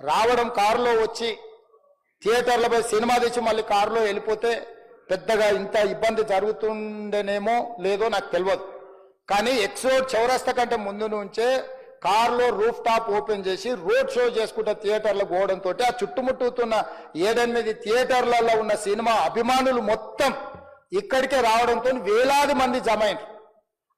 రావడం కారులో వచ్చి థియేటర్లపై సినిమా తెచ్చి మళ్ళీ కారులో వెళ్ళిపోతే పెద్దగా ఇంత ఇబ్బంది జరుగుతుండేనేమో లేదో నాకు తెలియదు కానీ ఎక్సోడ్ చౌరస్తా కంటే ముందు నుంచే కారులో రూఫ్ టాప్ ఓపెన్ చేసి రోడ్ షో చేసుకుంటే థియేటర్లకు పోవడంతో ఆ చుట్టుముట్టుతున్న ఏడెనిమిది థియేటర్లలో ఉన్న సినిమా అభిమానులు మొత్తం ఇక్కడికే రావడంతో వేలాది మంది జమ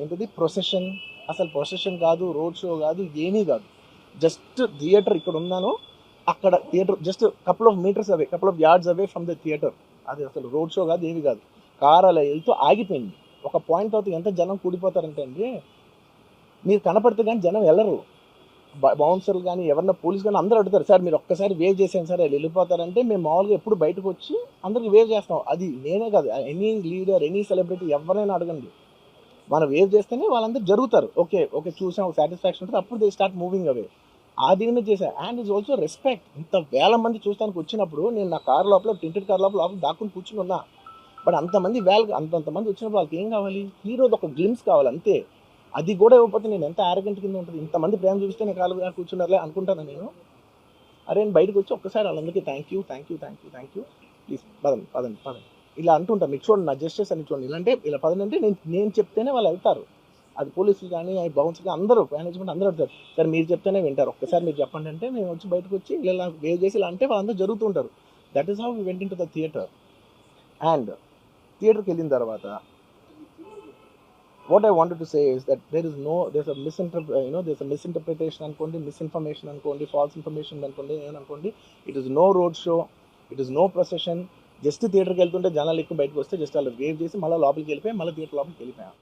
ఏంటిది? ప్రొసెషన్ అసలు ప్రొసెషన్ కాదు రోడ్ షో కాదు ఏమీ కాదు. జస్ట్ థియేటర్ ఇక్కడ ఉన్నాను. అక్కడ theatre just couple of metres away couple of yards away from the theatre అది అసలు రోడ్ షో కాదు ఏమీ కాదు. కార్ అలా వెళ్తూ ఆగిపోయింది. ఒక పాయింట్ అవుతుంది ఎంత జనం కూడిపోతారంటే అండి మీరు కనపడితే కానీ జనం వెళ్ళరు. బౌన్సర్లు కానీ ఎవరన్నా పోలీస్ కానీ అందరూ అడుగుతారు సార్ మీరు ఒక్కసారి వేవ్ చేసాను సార్ వెళ్ళిపోతారంటే మేము మామూలుగా ఎప్పుడు బయటకు వచ్చి అందరికి వేవ్ చేస్తాం. అది నేనే కాదు ఎనీ లీడర్ ఎనీ సెలబ్రిటీ ఎవరైనా అడగండి. మనం వేవ్ చేస్తేనే వాళ్ళందరూ జరుగుతారు. ఓకే ఓకే చూసాం సాటిస్ఫాక్షన్ ఉంటుంది. అప్పుడు దే స్టార్ట్ మూవింగ్ అవే ఆ దీని చేశాను అండ్ ఇస్ ఆల్సో రెస్పెక్ట్ ఇంత వేల మంది చూస్తానికి వచ్చినప్పుడు నేను నా కార్ లోపల టింటెడ్ కార్ లోపల లోపల దాక్కుని కూర్చుని ఉన్నా. బట్ అంతమంది వేల అంతంతమంది వచ్చినప్పుడు వాళ్ళకి ఏం కావాలి? హీరోది ఒక గ్లిమ్స్ కావాలి అంతే. అది కూడా ఇవ్వకపోతే నేను ఎంత ఆరగంట కింద ఉంటుంది? ఇంతమంది ప్రేమ చూపిస్తే నేను కాలు కూర్చున్నారులే అనుకుంటాను నేను? అరే నేను బయటకు వచ్చి ఒక్కసారి వాళ్ళందరికీ thank you thank you thank you thank you please పదండి పదండి పదండి. ఇలా అంటుంటా మీకు చూడండి నా జస్టిస్ అని చూడండి. ఇలాంటే ఇలా పదండి అంటే నేను నేను చెప్తేనే వాళ్ళు వెళ్తారు. అది పోలీసులు కానీ బౌన్స్ కానీ అందరూ మేనేజ్మెంట్ అందరూ అడుగుతారు సార్ మీరు చెప్తేనే వింటారు. ఒక్కసారి మీరు చెప్పండి అంటే నేను వచ్చి బయటకు వచ్చి ఇలా వేవ్ చేసి ఇలా అంటే వాళ్ళందరూ జరుగుతుంటారు that is how we went into the theatre and థియేటర్కి వెళ్ళిన తర్వాత what I wanted to say is that there is no there's a misinterpret you know uh, know a misinterpretation అనుకోండి మిస్ఇన్ఫర్మేషన్ అనుకోండి ఫాల్స్ ఇన్ఫర్మేషన్ అనుకోండి ఏమనుకోండి it is no road show it is no procession just థియేటర్కి వెళ్తుంటే జనాలు ఎక్కువ బయటకు వస్తే just అలా వేవ్ చేసి మళ్ళీ లోపలికి వెళ్ళిపోయి మళ్ళీ థియేటర్ లోపలికి వెళ్ళిపోయాం.